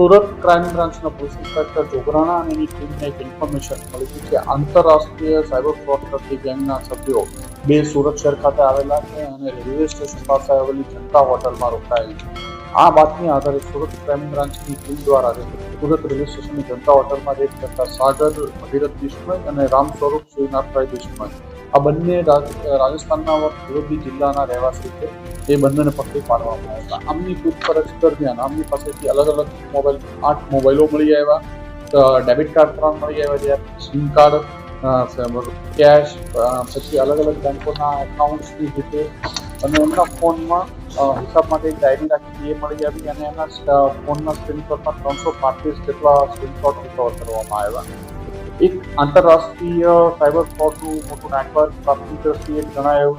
Surat crime બ્રાન્ચના police inspector Jograna અને એની ટીમને એક ઇન્ફોર્મેશન મળી કે આંતરરાષ્ટ્રીય સાયબર ફ્રોડ કરતી ગેંગના સભ્યો બે સુરત શહેર ખાતે આવેલા છે અને રેલવે સ્ટેશન પાસે આવેલી જનતા હોટલમાં રોકાયેલ છે. આ બાતમી આધારે સુરત ક્રાઇમ બ્રાન્ચની ટીમ દ્વારા સુરત રેલવે સ્ટેશનની જનતા હોટલમાં રેડ કરતા સાગર ભગીરથ બિશ્નોઈ અને રામ સ્વરૂપ, શ્રીનાથભાઈ બિશ્નોઈ આ બંને રાજ- રાજસ્થાનના વિરોધી જિલ્લાના રહેવાસી છે. એ બંનેને પકડી પાડવામાં આવ્યા આમની પૂછપરછ દરમિયાન આમની પાસેથી અલગ અલગ મોબાઈલ, આઠ મોબાઈલો મળી આવ્યા. ડેબિટ કાર્ડ ત્રણ મળી આવ્યા જ્યાં સિમ કાર્ડ કેશ પછી અલગ અલગ બેંકોના એકાઉન્ટ્સની રીતે. અને એમના ફોનમાં હિસાબ માટે એક ડાયરી રાખી એ મળી આવી અને એના ફોનના સ્ક્રીનશોટમાં ત્રણસો પાંત્રીસ જેટલા સ્ક્રીનશોટ રિકવર કરવામાં આવ્યા. એક આંતરરાષ્ટ્રીય સાયબર ફ્રોડનું મોટું નેટવર્ક પ્રાપ્તિ દ્રષ્ટિએ જણાયું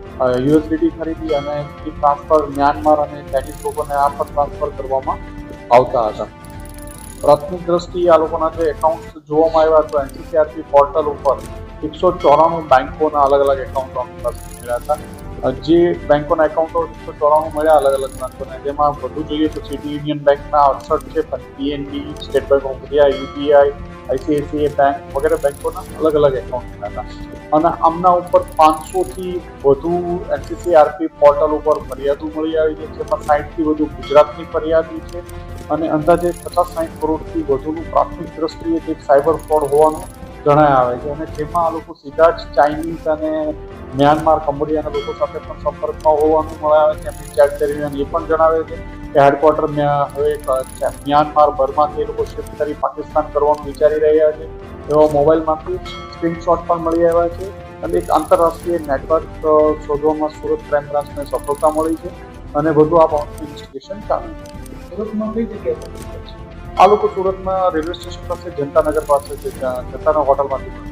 યુએસડીટી ખરીદી અને એ ટ્રાન્સફર મ્યાનમાર અને ચાઇનીઝ લોકોને આ પર ટ્રાન્સફર કરવામાં આવતા હતા. પ્રાથમિક દ્રષ્ટિએ આ લોકોના જે એકાઉન્ટ જોવામાં આવ્યા તો એનસીસીઆરપી પોર્ટલ ઉપર એકસો ચોરાણું બેંકોના અલગ અલગ એકાઉન્ટ મળ્યા હતા. જે બેંકોના એકાઉન્ટો એકસો ચોરાણું મળ્યા અલગ અલગ બેંકોના. જેમાં વધુ જોઈએ તો સિટી યુનિયન બેંકના અડસઠ છે PNB State Bank of India UPI ICICI bank વગેરે બેંકોના અલગ અલગ એકાઉન્ટ હતા. અને આમના ઉપર પાંચસોથી વધુ એનસીસીઆરપી પોર્ટલ ઉપર ફરિયાદો મળી આવી છે, જેમાં સાઠથી વધુ ગુજરાતની ફરિયાદી છે અને અંદાજે પચાસ સાઠ કરોડથી વધુનું પ્રાથમિક દ્રષ્ટિએ તે સાયબર ફ્રોડ હોવાનું જણાય આવે છે. અને જેમાં આ લોકો સીધા જ ચાઇનીઝ અને મ્યાનમાર કંબોડિયાના લોકો સાથે પણ સંપર્કમાં હોવાનું મળે છે એમની ચેટ દરમિયાન એ પણ જણાવે છે કે હેડક્વાર્ટર હવે મ્યાનમાર બર્માથી એ લોકો શિફ્ટ કરી પાકિસ્તાન કરવાનું વિચારી રહ્યા છે. એવા મોબાઈલમાંથી સ્ક્રીનશોટ પણ મળી આવ્યા છે અને એક આંતરરાષ્ટ્રીય નેટવર્ક શોધવામાં સુરત ક્રાઇમ બ્રાન્ચને સફળતા મળી છે અને વધુ આ ઇન્વેસ્ટિગેશન ચાલુ છે. સુરતમાં આ લોકો સુરતમાં રેલવે સ્ટેશન પાસે જનતાનગર પાસે છે જનતાના હોટલમાંથી